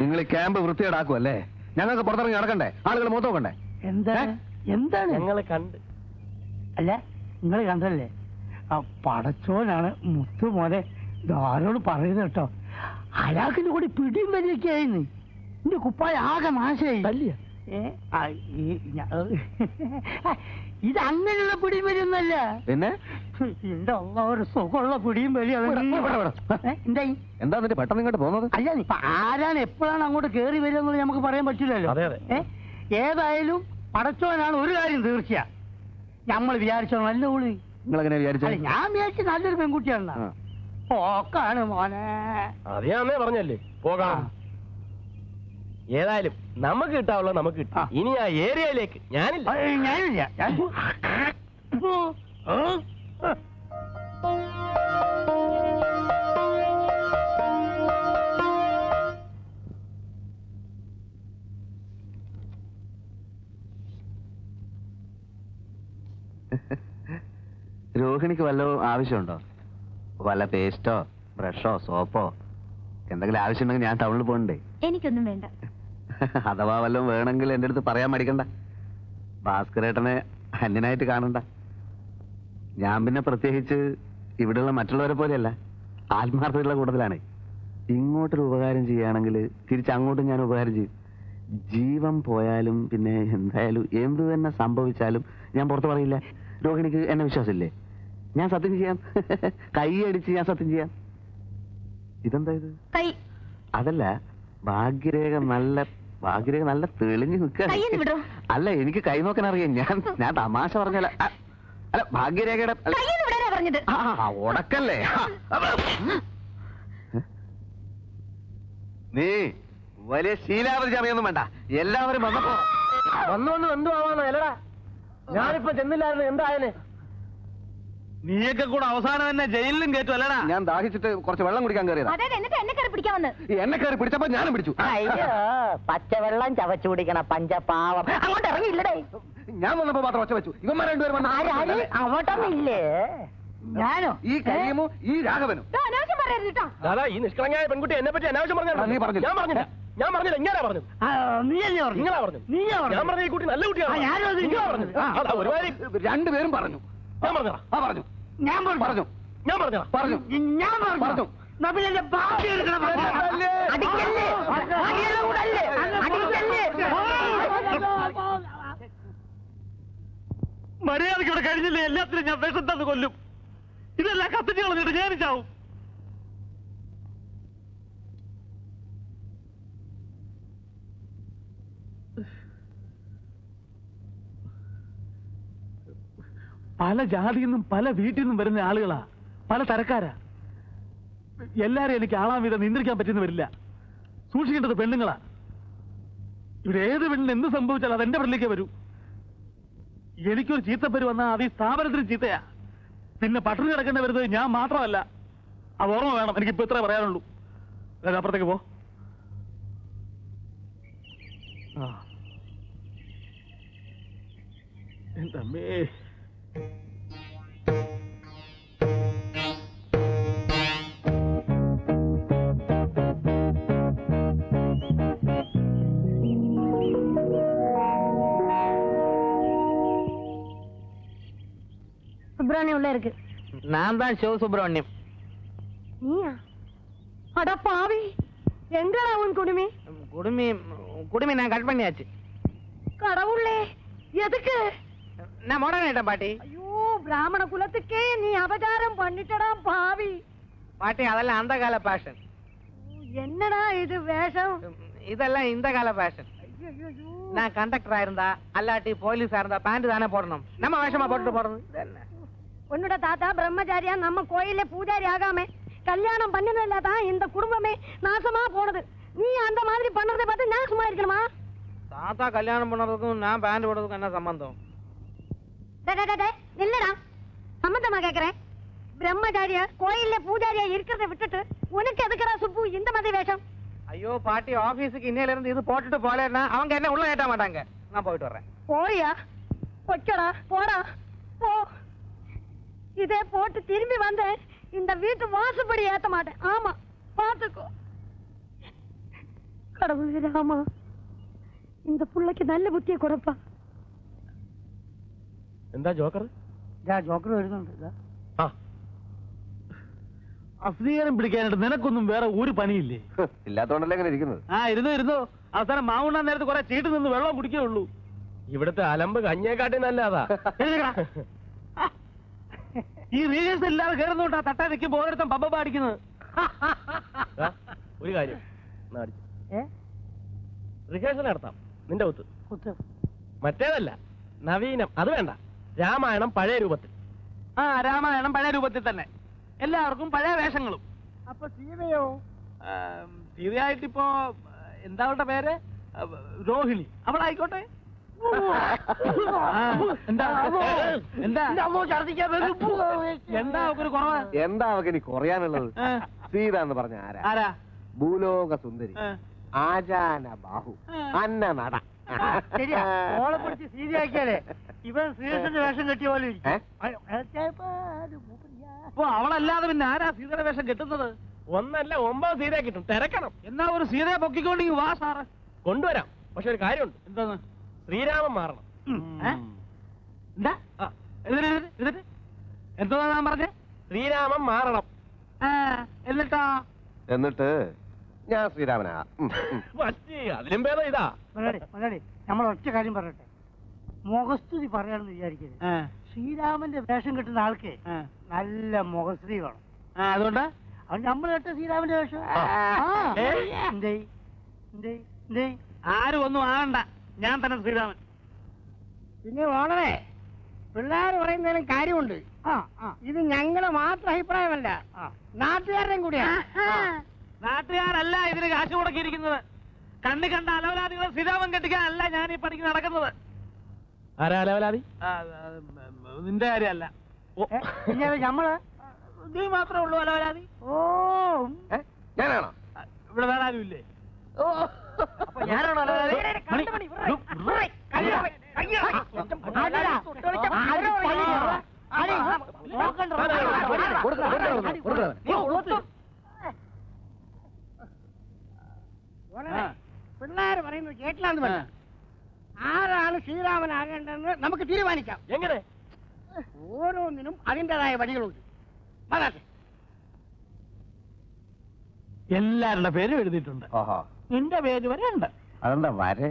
നിങ്ങൾ ഈ ക്യാമ്പ് വൃത്തിയേടാക്കുമല്ലേ ഞങ്ങൾക്ക് പുറത്തിറങ്ങി നടക്കണ്ടേ? ആളുകൾ മൂത്ത നോക്കണ്ടേ? എന്താണ്? എന്താണ്? ഞങ്ങൾ കണ്ട്. അല്ല നിങ്ങൾ കണ്ടല്ലേ ആ പടച്ചോനാണ് മുത്തു മോനെ ഇതാരോട് പറയുന്നത് കേട്ടോ? അയാൾക്കിന്റെ കൂടി പിടിയും വലിയൊക്കെ ആയിരുന്നു എന്റെ കുപ്പായ ആകെ നാശമായി. ഇത് അങ്ങനെയുള്ള പിടിയും വലിയൊന്നല്ല പിന്നെ? എന്റെ ഒരു സുഖമുള്ള പിടിയും വലിയ എന്താ പെട്ടെന്ന് ഇങ്ങോട്ട് പോകുന്നത്? അല്ല ഇപ്പൊ ആരാണ് എപ്പോഴാണ് അങ്ങോട്ട് കേറി വരിക എന്നുള്ളത് നമുക്ക് പറയാൻ പറ്റില്ലല്ലോ. അതെ, അതെ. ഏ? ഏതായാലും പടച്ചോനാണ് ഒരു കാര്യം തീർച്ച നമ്മൾ വിചാരിച്ചോ നല്ല ഉള്ളി നിങ്ങൾ എങ്ങനെ വിചാരിച്ചു ഞാൻ വിചാരിച്ച നല്ലൊരു പെൺകുട്ടിയാണ്. പോക്കാണ് മോനെ. അത് പറഞ്ഞല്ലേ. പോകാം. ഏതായാലും നമുക്ക് കിട്ടാവുള്ള നമുക്ക് കിട്ടും. ഇനി ആ ഏരിയയിലേക്ക് ഞാനില്ല. ഞാനില്ല. രോഹിണിക്ക് വല്ല ആവശ്യമുണ്ടോ? വല്ല പേസ്റ്റോ ബ്രഷോ സോപ്പോ? എന്തെങ്കിലും ആവശ്യമുണ്ടെങ്കിൽ ഞാൻ ടൗണിൽ പോകണ്ടേ? എനിക്കൊന്നും വേണ്ട. അഥവാ വല്ലതും വേണമെങ്കിൽ എന്റെ അടുത്ത് പറയാൻ മടിക്കണ്ട. ഭാസ്കരേട്ടനെ അന്യനായിട്ട് കാണണ്ട. ഞാൻ പിന്നെ പ്രത്യേകിച്ച് ഇവിടെയുള്ള മറ്റുള്ളവരെ പോലെയല്ല ആത്മാർത്ഥതയുള്ള കൂട്ടത്തിലാണ്. ഇങ്ങോട്ടൊരു ഉപകാരം ചെയ്യുകയാണെങ്കിൽ തിരിച്ചങ്ങോട്ടും ഞാൻ ഉപകാരം ചെയ്യും. ജീവൻ പോയാലും പിന്നെ എന്തായാലും എന്ത് തന്നെ സംഭവിച്ചാലും ഞാൻ പുറത്ത് പറയില്ല. രോഹിണിക്ക് എന്നെ വിശ്വാസമില്ലേ? ഞാൻ സത്യം ചെയ്യാം. കൈയടിച്ച് ഞാൻ സത്യം ചെയ്യാം. ഇതെന്താ ഇത്? അതല്ല ഭാഗ്യരേഖ നല്ല ഭാഗ്യരേഖ നല്ല തെളിഞ്ഞു. നിൽക്കുക അല്ല എനിക്ക് കൈ നോക്കാൻ അറിയാം. ഞാൻ ഞാൻ തമാശ പറഞ്ഞല്ല അല്ല ഭാഗ്യരേഖയുടെ ഉടക്കല്ലേ? നീ വലിയ ശീലാവധി അറിയൊന്നും വേണ്ട. എല്ലാവരും വന്നപ്പോ വന്നു വന്നു? എന്തു ആവാന്നോ അല്ലടാ ഞാനിപ്പോ ചെന്നില്ലായിരുന്നു. എന്തായാലേ നീയൊക്കെ കൂടെ അവസാനം തന്നെ ജയിലിലും കയറ്റും അല്ലടാ. ഞാൻ ദാഹിച്ചിട്ട് കുറച്ച് വെള്ളം കുടിക്കാൻ കയറിയതാ. അതെ എന്നിട്ട് എന്നെ കയറി പിടിക്കാൻ വന്ന്? എന്നെ കയറി പിടിച്ചപ്പോ ഞാനും പിടിച്ചു. അയ്യോ പച്ചവെള്ളം ചവച്ചു കുടിക്കണ പഞ്ചപാവം. അങ്ങോട്ട് ഇറങ്ങിയില്ലടേ. ഞാൻ വന്നപ്പോ മാത്രം ഒച്ച വെച്ചു. ഇവന്മാർ രണ്ടുപേരും വന്നു അങ്ങോട്ടൊന്നില്ലേ ഞാനോ? ഈ കരീമും ഈ രാഘവനും. ദാ, അനാവശ്യം പറയരുത് ദാദാ ഈ നിഷ്കളങ്കയായ പെൺകുട്ടി എന്നെ പറ്റി അനാവശ്യം പറഞ്ഞു നീ പറഞ്ഞു ഞാൻ പറഞ്ഞില്ല. ഞാൻ പറഞ്ഞില്ല. ഇങ്ങനെ പറഞ്ഞു ആ, നീയല്ലേ പറഞ്ഞു നിങ്ങളാ പറഞ്ഞു നീയാ ഞാൻ പറഞ്ഞു പറഞ്ഞ ഈ കുട്ടി നല്ല കുട്ടിയാണ് രണ്ടുപേരും പറഞ്ഞു. ഞാൻ പറഞ്ഞതാ. ആ പറഞ്ഞു. ഞാൻ പറഞ്ഞു. പറഞ്ഞു. ഞാൻ പറഞ്ഞു? പറഞ്ഞു. ഞാൻ പറഞ്ഞു. എന്റെ ഭാവി എടുക്കണം അടിക്കല്ലേ? കൂടല്ലേ അടിക്കല്ലേ? മര്യാദയ്ക്ക് ഇവിടെ കഴിഞ്ഞില്ലേ? എല്ലാത്തിനും ഞാൻ വിഷം തന്നു കൊല്ലും. ഇതെല്ലാം കത്തിച്ച് കളഞ്ഞിട്ട് ഞാൻ ചാവും. പല ജാതിയിൽ നിന്നും പല വീട്ടിൽ നിന്നും വരുന്ന ആളുകളാ. പല തരക്കാരാ. എല്ലാരും എനിക്ക് ആളാൻ വീതം നിയന്ത്രിക്കാൻ പറ്റുന്ന വരില്ല സൂക്ഷിക്കേണ്ടത് പെണ്ണുങ്ങളാ. ഇവിടെ ഏത് പെണ്ണിന് എന്ത് സംഭവിച്ചാലും അത് എന്റെ പെണ്ണിലേക്ക് വരൂ. എനിക്കൊരു ചീത്തപ്പേര് വന്നാൽ അത് ഈ സ്ഥാപനത്തിന് ചീത്തയാ. പിന്നെ പട്ടിണി കിടക്കേണ്ടി വരുന്നത് ഞാൻ മാത്രമല്ല. അത് ഓർമ്മ വേണം. എനിക്ക് എനിക്കിപ്പോ ഇത്രേ പറയാനുള്ളൂ. അപ്പുറത്തേക്ക് പോ. ആ. சுப்பிரமணியம் உள்ள இருக்கு. நான் தான் சிவ சுப்பிரமணியம் நீயா? அட பாவி. எங்கடா உன் குடுமி? குடுமி குடுமி நான் கட் பண்ணியாச்சு. கடவுளே எதுக்கு? நான் மோடனேட்டேன் பாட்டி. பிராமண குலத்துக்கே நீ அபகாரம் பண்ணிட்டடா பாவி. பாட்டி அதெல்லாம் அந்த கால பேஷன் என்னடா இது வேஷம்? இதெல்லாம் இந்த கால பேஷன் நான் கண்டக்டரா இருந்தா அல்லாட்டி போலீஸா இருந்தா பேண்ட் தானே போடணும். நம்ம வேஷமா போட்டு என்ன? உன்னோட தாத்தா பிரம்மச்சாரியா நம்ம கோயில்ல பூஜாரி ஆகாம கல்யாணம் பண்ணதில்ல தான் இந்த குடும்பமே நாசமா போனது. நீ அந்த மாதிரி பண்றதை பார்த்து நான் சும்மா இருக்கணுமா? தாத்தா கல்யாணம் பண்ணதுக்கும் நான் பேண்ட் போடுறதுக்கும் என்ன சம்பந்தம்? டே, டே, டே, டே, நில்லுடா. சம்மந்தமா கேக்குறேன். பிரம்மச்சாரியா கோயில்ல பூஜாரியா இருக்கிறத விட்டுட்டு உனக்கு எதுக்குடா சுப்பு? இந்த மாதிரி வேஷம். ஐயோ பாட்டி ஆபீஸுக்கு இன்னையில இருந்து இது போட்டுட்டு போலேன்னா அவங்க என்ன உள்ள ஏட்ட மாட்டாங்க. நான் போயிட்டு வர்றேன். போயா வைக்கடா போடா. போ. இதே போட்டு திரும்பி வந்தேன் இந்த வீட்டு வாசப்படி ஏத்த மாட்டேன். ஆமா பாத்துக்கோ. கடவுளே ராமா. இந்த புள்ளைக்கு நல்ல புத்தியை கொடுப்பா. എന്താ ജോക്കർ? ഇതാ ജോക്കർ വരുന്നുണ്ട്. ഇതാ. ആ. അസ്വീകാരം പിടിക്കാനായിട്ട് നിനക്കൊന്നും വേറെ ഒരു പണിയില്ലേ? ഇല്ലാത്തോണ്ടല്ലേ അങ്ങനെ ഇരിക്കുന്നത്? ആ ഇരുന്നു ഇരുന്നു. അവസാനം മാവുണ്ണാൻ നേരത്ത് കുറെ ചീട്ട് നിന്ന് വെള്ളം കുടിക്കേ ഉള്ളൂ. ഇവിടുത്തെ അലമ്പ് കഞ്ഞേക്കാട്ടി നല്ലതാ. ഈ റീൽസ് ഇല്ലാതെ കയറുന്നോട്ടാ തട്ടാ നിൽക്കുമ്പോ ഓരോരുത്തൻ പമ്പ പാടിക്കുന്നത് ദാ, ഒരു കാര്യം. റിഹേഴ്സൽ നടത്താം. നിന്റെ കുത്ത്. മറ്റേതല്ല. നവീനം. അത് വേണ്ട. രാമായണം പഴയ രൂപത്തിൽ. ആ രാമായണം പഴയ രൂപത്തിൽ തന്നെ. എല്ലാവർക്കും പഴയ വേഷങ്ങളും. അപ്പൊ സീതയോ? സീതയായിട്ടിപ്പോ എന്താ അവളുടെ പേര്? രോഹിണി. അവളായിക്കോട്ടെ. എന്താ? എന്താ? എന്താ അവക്കൊരു കുറവ്? എന്താ അവക്ക് ഇനി കുറയാനുള്ളത് സീത എന്ന് പറഞ്ഞ ആരാ? ആരാ? ഭൂലോക സുന്ദരി ആചാന ബാഹു അന്ന നട ശരിയാ. ഓളെ പിടിച്ച് സീതയാക്കിയാലേ ഇവൻ ശ്രീകൃഷ്ണന്റെ വേഷം കെട്ടിയ പോലെ. അപ്പൊ അവളല്ലാതെ പിന്നെ ആരാ സീതയുടെ വേഷം കെട്ടുന്നത്? ഒന്നല്ല ഒമ്പത് സീതയെ കിട്ടും. തിരക്കണം. എന്നാ ഒരു സീതയെ പൊക്കിക്കൊണ്ടെങ്കിൽ വാ സാറ്. കൊണ്ടുവരാം. പക്ഷെ ഒരു കാര്യമുണ്ട്. എന്താന്ന് ശ്രീരാമൻ മാറണം. എന്താ? എന്നിട്ട് എന്തോ ഞാൻ പറഞ്ഞേ? ശ്രീരാമൻ മാറണം. ആ, എന്നിട്ടാ? എന്നിട്ട് ഞാൻ ശ്രീരാമനാ. അതിലും ഭേദം ഇതാ. മലയാളി മലയാളി നമ്മൾ ഒറ്റ കാര്യം പറയട്ടെ. മുഖസ്തുതി പറയാണെന്ന് വിചാരിക്കരുത്. ശ്രീരാമന്റെ വേഷം കിട്ടുന്ന ആൾക്ക് നല്ല മുഖസ്തുതി വേണം. ആ, അതുകൊണ്ട്? അവൻ നമ്മൾ കേട്ട ശ്രീരാമന്റെ വേഷം. ആരും ഒന്നും ആകണ്ട ഞാൻ തന്നെ ശ്രീരാമൻ. പിന്നെ വളരെ പിള്ളേർ പറയുന്നതിനും കാര്യമുണ്ട്. ആ ആ. ഇത് ഞങ്ങളെ മാത്രം അഭിപ്രായമല്ല. ആ. നാട്ടുകാരുടെയും കൂടിയാണ് നാട്ടുകാരല്ല ഇതിന് കാശ് മുടക്കിയിരിക്കുന്നത് കണ്ണി കണ്ട അലവലാദികളെ സ്ഥിരാമം കെട്ടിക്കാനല്ല ഞാൻ ഈ പണിക്ക് നടക്കുന്നത് ആരാ അലവലാതി നിന്റെ കാര്യമല്ല ഞമ്മൾ നീ മാത്രമേ ഉള്ളൂ അലവലാതി ഓ? ഞാനാണോ ഇവിടെ വേറെ ആരും ഇല്ലേ ഞാനാണോ അലവലാതി? മണി, ഡു, ഡു. ആരാ? ആര് പണി? ആര്? നോക്കണ്ട. കൊടുക്കണം, കൊടുക്കണം, കൊടുക്കണം. നീ ഒത്ത്. ആ, പിള്ളേർ പറയുന്നത് കേട്ടില്ലാന്ന്. വേണ്ട ആരാണ് ശ്രീരാമനാകേണ്ടതെന്ന് നമുക്ക് തീരുമാനിക്കാം. എങ്ങനെ? ഓരോന്നിനും അതിന്റെതായ വഴികളുണ്ട്. വരാട്ടെ. എല്ലാവരുടെ പേരും എഴുതിയിട്ടുണ്ട്. ഓഹോ നിന്റെ പേര് വരെ ഉണ്ട്. അതെന്താ വരെ?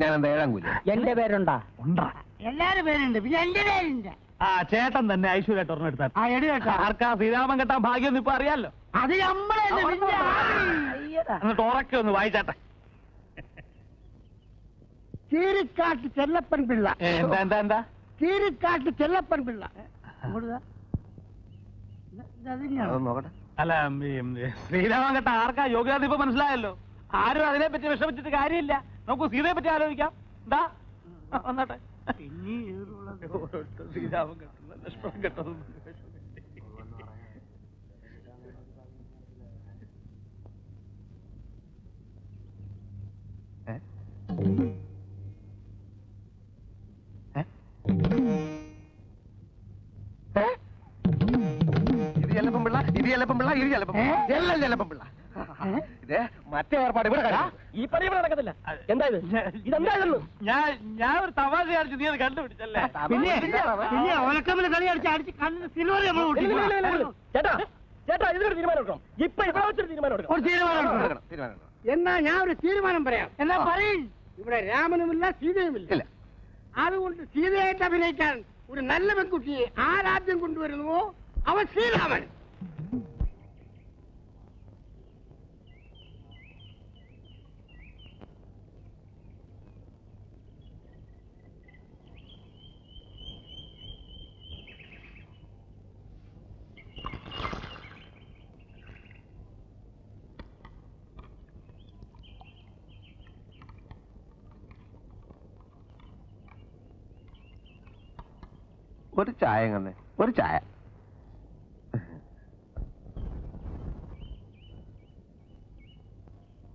ഞാൻ എന്താ ഏഴാം കൂലി? എന്റെ പേരുണ്ടാ? ഉണ്ടാ? എല്ലാരും പേരുണ്ട്. പിന്നെ എന്റെ പേരില്ല ആ ചേട്ടൻ തന്നെ ഐശ്വര്യ ടൊർണം എടുത്താൽ. ആ എടി ചേട്ടാ. ആർക്കാ ശ്രീരാമൻ കെട്ടാൻ ഭാഗ്യം ഇപ്പൊ അറിയാലോ? അത് നമ്മളെ എന്നിട്ട് ഉറക്കെ ഒന്ന് വായിച്ചാട്ടെ കീരിക്കാട്ട് ചെല്ലപ്പൻ പിള്ള. എന്താ എന്താ എന്താ? കീരിക്കാട്ട് ചെല്ലപ്പൻ പിള്ള. അല്ല ശ്രീരാമൻ കെട്ട ആർക്കാ യോഗ്യത ഇപ്പൊ മനസ്സിലായല്ലോ? ആരും അതിനെ പറ്റി വിഷമിച്ചിട്ട് കാര്യമില്ല. നമുക്ക് സീതയെ പറ്റി ആലോചിക്കാം. എന്താ വന്നാട്ടെ. ശ്രീരാമൻ കെട്ടുന്നത് ലക്ഷ്മണൻ കെട്ടത് ഏ? ഏ? ഏ? ഇത് ചെല്ലപ്പൻ പിള്ള ഇത് ചെല്ലപ്പൻ പിള്ള ഇത് ചെല്ലപ്പൻ പിള്ള. എല്ലാം ചെല്ലപ്പൻ പിള്ള ഇത് മറ്റേ ഏർപ്പാട് ഇവിടെ. ഈ പണി ഇവിടെ നടക്കത്തില്ല. എന്താ ഇത്? ഞാൻ ഞാൻ ഒരു തമാശ കാണിച്ചു നീ അത് കണ്ടുപിടിച്ചല്ലേ? പിന്നെ പിന്നെ ഓലക്കമ്മിൽ കളി അടിച്ച് അടിച്ച് കണ്ണിന് സിൽവർ നമ്മൾ ചേട്ടാ ചേട്ടാ ഇതിനൊരു തീരുമാനം എടുക്കണം. ഇപ്പൊ ഇവിടെ വെച്ചൊരു തീരുമാനം എടുക്കണം. ഒരു തീരുമാനം എടുക്കണം. എന്നാ ഞാൻ ഒരു തീരുമാനം പറയാം. എന്നാ പറയും. ഇവിടെ രാമനുമില്ല സീതയുമില്ല. ഇല്ല. അതുകൊണ്ട് സീതയായിട്ട് അഭിനയിക്കാൻ ഒരു നല്ല പെൺകുട്ടിയെ ആരാദ്യം കൊണ്ടുവരുന്നുവോ? അവൻ ശ്രീരാമൻ. ഒരു ചായ തന്നെ ഒരു ചായ.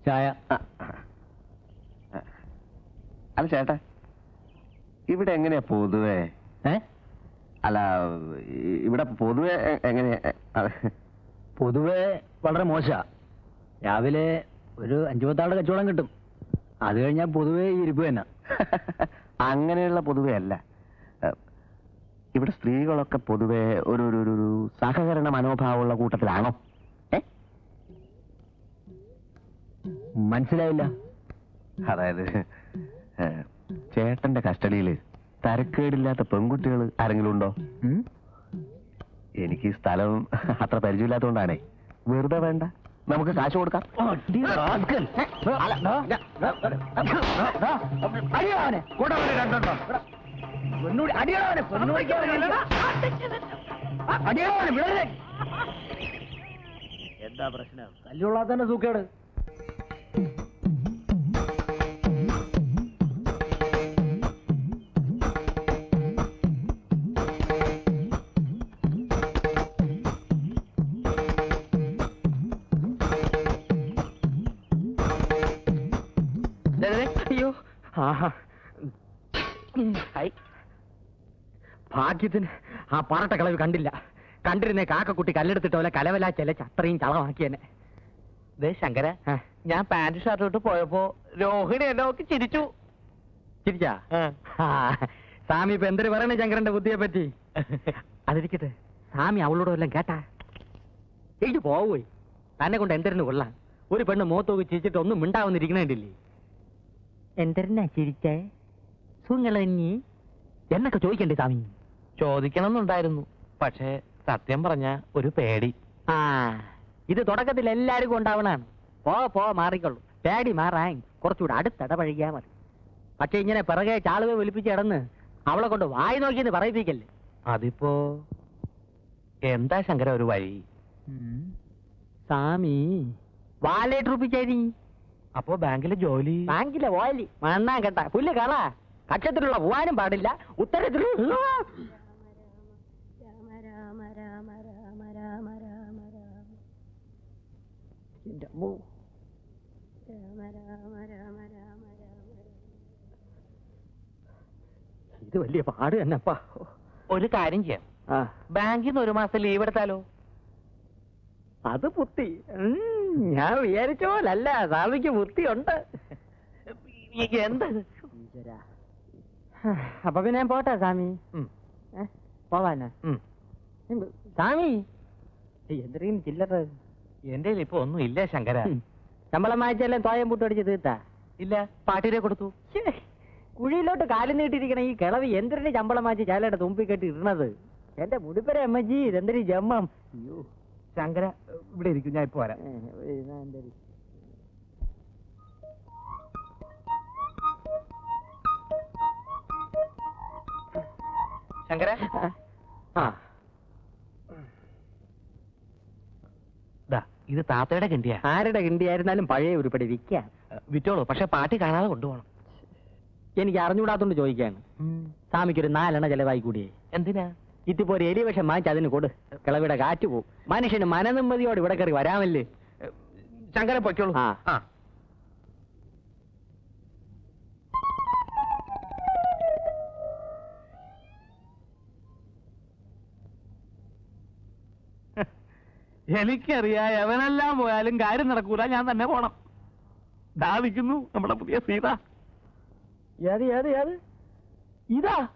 ചായ. അല്ല ചേട്ടാ ഇവിടെ എങ്ങനെയാ പൊതുവേ? അല്ല ഇവിടെ പൊതുവെ എങ്ങനെയാ? പൊതുവെ വളരെ മോശ. രാവിലെ ഒരു അഞ്ചു പത്താളുടെ കച്ചവടം കിട്ടും. അത് കഴിഞ്ഞാൽ പൊതുവെ ഇരിപ്പ് തന്നെ. അങ്ങനെയുള്ള പൊതുവെ അല്ല. ഇവിടെ സ്ത്രീകളൊക്കെ പൊതുവെ ഒരു ഒരു ഒരു- സഹകരണ മനോഭാവമുള്ള കൂട്ടത്തിലാണോ ഏ മനസ്സിലായില്ല അതായത് ചേട്ടന്റെ കസ്റ്റഡിയിൽ തരക്കേടില്ലാത്ത പെൺകുട്ടികൾ ആരെങ്കിലും ഉണ്ടോ എനിക്ക് സ്ഥലം അത്ര പരിചയമില്ലാത്തതുകൊണ്ടാണേ വെറുതെ വേണ്ട നമുക്ക് കാശ് കൊടുക്കാം അടി റാസ്കൽ. അല്ല, ദാ, ദാ, ദാ, ദാ, ദാ, അടിയോ അവനെ. കൂടെ അവനെ രണ്ടെണ്ണം. വിടരുത്. എന്താ പ്രശ്നം? കല്ലുള്ളാത്തന്നെ സൂക്കേട്. ദേ, ദേ, ദേ, അയ്യോ. ആഹാ. Hi hi. ഭാഗ്യത്തിന് ആ പാറട്ട കളവ് കണ്ടില്ല. കണ്ടിരുന്നേ കാക്കക്കുട്ടി കല്ലെടുത്തിട്ട് പോലെ കലവല ചെലച്ച് അത്രയും ചളമാക്കിയെന്നെ ദേ ശങ്കര ഞാൻ പാന്റ് ഷർട്ട് ഇട്ട് പോയപ്പോ രോഹിണി എന്നെ നോക്കി ചിരിച്ചു. ചിരിച്ചാ? സ്വാമി ഇപ്പൊ എന്തൊരു പറയണേ ശങ്കരന്റെ ബുദ്ധിയെ പറ്റി? അതിരിക്കട്ടെ. സ്വാമി അവളോട് വല്ലതും കേട്ടാ? എനിക്ക് പോവുപോയി തന്നെ കൊണ്ട് എന്തിരുന്ന് കൊള്ളാം? ഒരു പെണ്ണ് മൂത്തോക്ക് ചിരിച്ചിട്ട് ഒന്നും മിണ്ടാവുന്നിരിക്കണേണ്ടില്ലേ? എന്തിനാ ചിരിച്ചേ? സുങ്ങളഞ്ഞി എന്നൊക്കെ ചോദിക്കണ്ടേ സ്വാമി? ചോദിക്കണമെന്നുണ്ടായിരുന്നു. പക്ഷേ സത്യം പറഞ്ഞ ഒരു പേടി. ആ. ഇത് തുടക്കത്തിൽ എല്ലാവർക്കും ഉണ്ടാവണാണ് പോ പോ മാറിക്കൊള്ളു. പേടി മാറാൻ കുറച്ചുകൂടെ അടുത്തിടപഴകിയാ മതി. പക്ഷെ ഇങ്ങനെ പിറകെ ചാളുവെ ഒലിപ്പിച്ച് കിടന്ന് അവളെ കൊണ്ട് വായി നോക്കിയെന്ന് പറയിപ്പിക്കല്ലേ? അതിപ്പോ എന്താ ശങ്കര ഒരു വഴി? സ്വാമി വാലേട്ട് റുപ്പിച്ചേരി അപ്പോ ബാങ്കിലെ ജോലി? ബാങ്കിലെ ജോലി മണ്ണാൻ കേട്ട പുല്ല് കള. കക്ഷത്തിലുള്ള പോവാനും പാടില്ല. ഉത്തരത്തിലുള്ള എന്റെ അമ്മോ. രാമ രാമ രാമ രാമ രാമ ഇത് വലിയ പാട് തന്നെപ്പാ. ഒരു കാര്യം ചെയ്യാം. ബാങ്കിൽ നിന്ന് ഒരു മാസം ലീവ് എടുത്താലോ? അത് ബുദ്ധി. ഉം, ഞാൻ വിചാരിച്ച പോലല്ല. സ്വാമിക്ക് ബുദ്ധിയുണ്ട്. എന്താ? അപ്പൊ പിന്നെ ഞാൻ പോട്ടെ സ്വാമി. ഏ, പോവാനാ. എന്ത്? സ്വാമി. എന്തെങ്കിലും ചില്ലറ? എന്റെ ഇപ്പൊ ഒന്നും ഇല്ല ശങ്കര. ശമ്പളം വായിച്ചെല്ലാം തോയം പൂട്ടടിച്ച് തീർത്താ? ഇല്ല പാട്ടിരെ കൊടുത്തു. കുഴിയിലോട്ട് കാലം നീട്ടിയിരിക്കണ ഈ കിളവ് എന്തിനു ശമ്പളം വായിച്ച് ചാലയുടെ തുമ്പി കെട്ടി ഇടണത്? എന്റെ മുടിപ്പര അമ്മജി ഇതെന്തൊരു ജമ്മം? അയ്യോ ശങ്കര ഇവിടെ ഇരിക്കും ഞാൻ ഇപ്പൊ വരാം. ശങ്കര? ആ ദാ, ഇത് താത്തയുടെ കിണ്ടിയാ. ആരുടെ കിണ്ടിയായിരുന്നാലും പഴയ ഉരുപ്പടി വിൽക്ക. വിറ്റോളൂ പക്ഷെ പാട്ടി കാണാതെ കൊണ്ടുപോകണം. എനിക്ക് അറിഞ്ഞുകൂടാത്തോണ്ട് ചോദിക്കാണ്. സ്വാമിക്ക് ഒരു നാലെണ്ണ ചെലവായി കൂടിയേ. എന്തിനാ? ഇതിപ്പോ ഒരു എലി വിഷം വാങ്ങിച്ച് അതിന് കൊടു. കിളവിടെ കാറ്റ് പോവും. മനുഷ്യന് മനനിമ്മതിയോട് ഇവിടെ കയറി വരാമല്ലേ? ശങ്കര പൊയ്ക്കോളൂ. ആ. എനിക്കറിയാം എവനെല്ലാം പോയാലും കാര്യം നടക്കൂല. ഞാൻ തന്നെ പോണം. ദാവിക്കുന്നു നമ്മുടെ പുതിയ സീത. ഏത് ഏത് ഏത്? ഇതാ.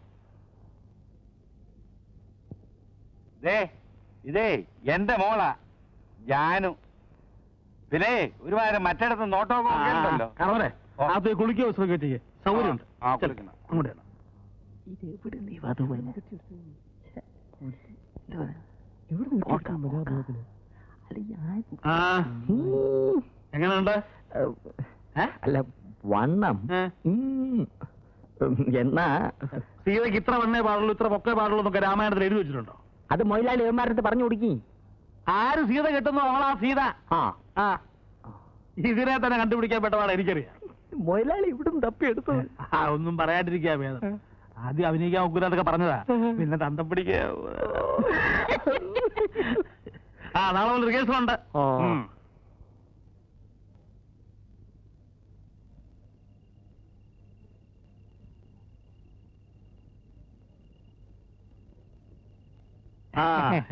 ദേ ഇതേ എന്റെ മോളാ. ജാനു പിന്നെ ഒരുമാതിരി മറ്റിടത്ത് നോട്ടമൊക്കെ ഒക്കെ ഉണ്ടല്ലോ. നീ അത് കുളിക്കുക ചെയ്യേ സൗകര്യമുണ്ട്. ആ, ചെൽ. കുളിക്കണം. അങ്ങോട്ട് ചെല്ലാം. എങ്ങനെയുണ്ട്? അല്ല വണ്ണം. എന്നാ? സീതയ്ക്ക് ഇത്ര വണ്ണേ പാടുള്ളൂ ഇത്ര പൊക്കേ പാടുള്ളൂ എന്നൊക്കെ രാമായണത്തിൽ എഴുതി വെച്ചിട്ടുണ്ടോ? അത് മൊയിലാളി ഏമാരത്ത് പറഞ്ഞു കൊടുക്കി. ആര് സീത കെട്ടുന്നു? അവളാ സീത. ആ. ഇതിനെ തന്നെ കണ്ടുപിടിക്കാൻ പെട്ടതാണ് എനിക്കറിയാം. മൊയിലാളി ഇവിടും തപ്പിയെടുത്തു ആ ഒന്നും പറയാണ്ടിരിക്കാ വേദം. ആദ്യം അഭിനയിക്കാൻ ഒക്കൂലതൊക്കെ പറഞ്ഞതാ. പിന്നെ തന്തം പിടിക്ക. ആ നാളെ മുതൽ കേസുണ്ട്.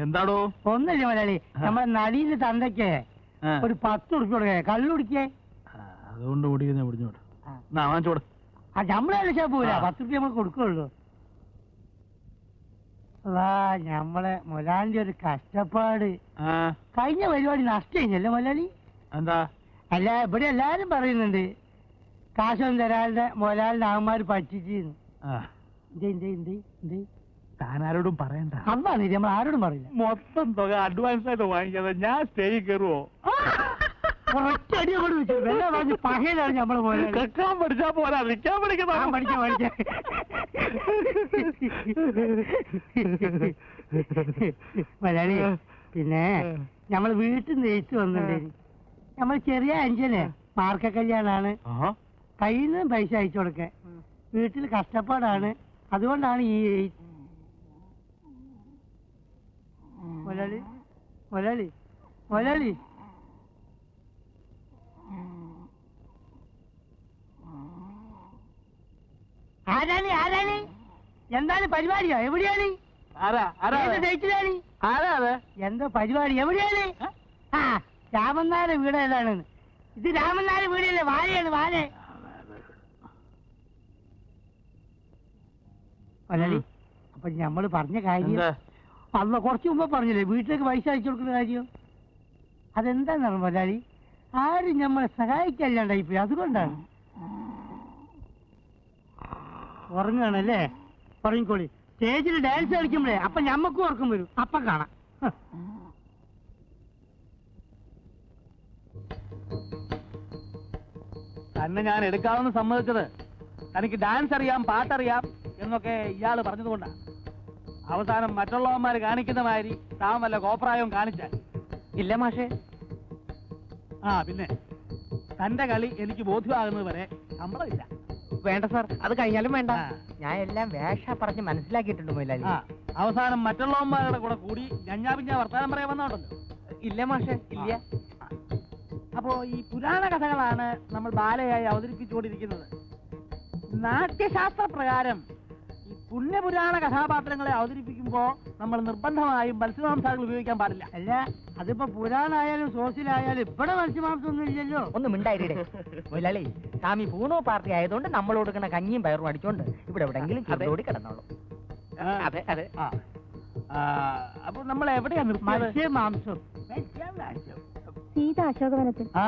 എന്താടോ? ഒന്നില്ല മലയാളി നമ്മുടെ നടിയുടെ തന്തയ്ക്ക് ഒരു പത്ത് ഉറുപ്പ് കൊടുക്കേ. കള്ളുടിക്കേ അതുകൊണ്ട് ഓടിക്കുന്ന പിടിഞ്ഞോട്ട്. ആ. വാങ്ങിച്ചോട്. ആ നമ്മളല്ല ഷാപ്പൂല പത്ത് ഉറുപ്പ് നമ്മൾ കൊടുക്കുള്ളൂ. വാ നമ്മളെ മുതലാളിന്റെ ഒരു കഷ്ടപ്പാട്. കഴിഞ്ഞ പരിപാടി നഷ്ടം കഴിഞ്ഞല്ലേ മൊലാലി? എന്താ? അല്ല ഇവിടെ എല്ലാരും പറയുന്നുണ്ട്. കാശൊന്നും തരാളുടെ മൊലാലിന്റെ ആമാര് പറ്റിച്ചെന്ന് താനാരോടും പറയണ്ട. അന്നാണ് നമ്മൾ ആരോടും പറയില്ല. മൊത്തം തുക അഡ്വാൻസ് ആയിട്ട് വാങ്ങിക്കാതെ ഞാൻ സ്റ്റേ കയറുവോ? ഒറ്റ അടി അങ്ങോട്ട് വെച്ചു വെള്ളം പറഞ്ഞ് പകയിലാണ് നമ്മളെ മുതലാളി കെക്കാൻ പഠിച്ചാ പോരാ. നിൽക്കാൻ മലയാളി പിന്നെ നമ്മൾ വീട്ടിൽ നിന്ന് ജയിച്ചു വന്നിട്ടുണ്ട് നമ്മൾ ചെറിയ അഞ്ചന് മാർക്ക കല്യാണാണ്. കയ്യിൽ നിന്ന് പൈസ അയച്ചു കൊടുക്കാൻ. വീട്ടിൽ കഷ്ടപ്പാടാണ്. അതുകൊണ്ടാണ് ഈ മലയാളി മലയാളി മലയാളി. ആരാണ് ആരാണ്? എന്താണ് പരിപാടിയോ? എവിടെയാണ്? എന്താ പരിപാടി എവിടെയാണ്? ആ രാമനാര വീട് ഏതാണ്? ഇത് രാമനാര വീടല്ലേ? വാഴയാണ് വാഴ. മലയാളി അപ്പൊ നമ്മൾ പറഞ്ഞ കാര്യം അന്ന് കുറച്ച് മുമ്പ് പറഞ്ഞില്ലേ വീട്ടിലേക്ക് പൈസ അയച്ചു കൊടുക്കുന്ന കാര്യം? അതെന്താണെന്ന് മലയാളി? ആരും നമ്മളെ സഹായിക്കല്ലാണ്ടായിപ്പോയി. അതുകൊണ്ടാണ്. ഉറങ്ങുകയാണല്ലേ ഉറങ്ങിക്കോളി സ്റ്റേജിൽ ഡാൻസ് കളിക്കുമ്പോഴേ അപ്പൊ ഞമ്മക്കും ഉറക്കം വരും. അപ്പൊ കാണാം. തന്നെ ഞാൻ എടുക്കാമെന്ന് സമ്മതിച്ചത്. തനിക്ക് ഡാൻസ് അറിയാം പാട്ടറിയാം എന്നൊക്കെ ഇയാൾ പറഞ്ഞതുകൊണ്ടാണ് അവസാനം മറ്റുള്ളവന്മാർ കാണിക്കുന്ന മാതിരി താൻ വല്ല കോപ്രായവും കാണിച്ചാൽ. ഇല്ല മാഷേ. ആ പിന്നെ. തന്റെ കളി എനിക്ക് ബോധ്യമാകുന്നത് വരെ ശമ്പളമില്ല വേണ്ട സാർ അത് കഴിഞ്ഞാലും വേണ്ട. ഞാൻ എല്ലാം വേഷ പറഞ്ഞ് മനസ്സിലാക്കിയിട്ടുണ്ട് മൊയിലാലി. അവസാനം മറ്റുള്ളവന്മാരുടെ കൂടെ കൂടി ഞഞ്ഞാ പിഞ്ഞാ വർത്താനം പറയാൻ വന്നോണ്ടല്ലോ. ഇല്ല മാഷെ ഇല്ല. അപ്പോ ഈ പുരാണ കഥകളാണ് നമ്മൾ ബാലയായി അവതരിപ്പിച്ചുകൊണ്ടിരിക്കുന്നത്. നാട്യശാസ്ത്ര പ്രകാരം പുണ്യപുരാണ കഥാപാത്രങ്ങളെ അവതരിപ്പിക്കുമ്പോ നമ്മൾ നിർബന്ധമായും മത്സ്യമാംസങ്ങൾ ഉപയോഗിക്കാൻ പാടില്ല. അല്ല അതിപ്പോ പുരാണായാലും സോസിലായാലും ഇവിടെ മത്സ്യമാംസം ഒന്നും ഇല്ലല്ലോ. ഒന്ന് മിണ്ടായിരേ മുതലാളി സ്വാമി പൂണോ പാർട്ടി ആയതുകൊണ്ട് നമ്മൾ കൊടുക്കുന്ന കഞ്ഞിയും പയറും അടിച്ചോണ്ട് ഇവിടെ എവിടെങ്കിലും ചെറുതോടി കിടന്നോളൂ അതെ അതെ. അപ്പൊ നമ്മൾ എവിടെയാണ് മത്സ്യമാംസം. സീത അശോകവനത്തിൽ ആ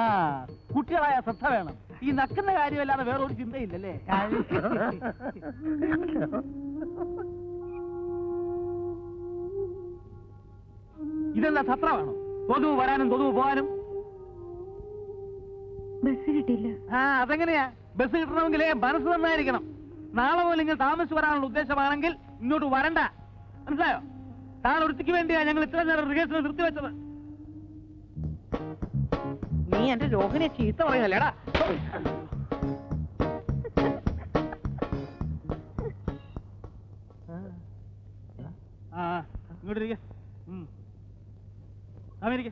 കുട്ടികളായ ശ്രദ്ധ വേണം. ഈ നക്കുന്ന കാര്യമല്ലാതെ വേറെ ഒരു ചിന്തയില്ലല്ലേ ഇതെന്താ സത്രമാണോ? കൊതുവ് വരാനും കൊതുവ് പോകാനും ബസ് കിട്ടില്ല ആ അതെങ്ങനെയാ? ബസ് കിട്ടണമെങ്കിൽ മനസ്സ് നന്നായിരിക്കണം. നാളെ പോലെ നിങ്ങൾ താമസിച്ച് വരാനുള്ള ഉദ്ദേശമാണെങ്കിൽ ഇങ്ങോട്ട് വരണ്ട. മനസ്സിലായോ? താൻ ഒരുത്തിക്ക് വേണ്ടിയാ ഞങ്ങൾ ഇത്ര നേരം റിഹേഴ്സൽ നിർത്തി വെച്ചത് നീ എന്റെ രോഹിനെ ചീത്ത പറയുന്നല്ലേടാ? ആ ഇങ്ങോട്ട് ഇരിക്കെ. അമേരിക്ക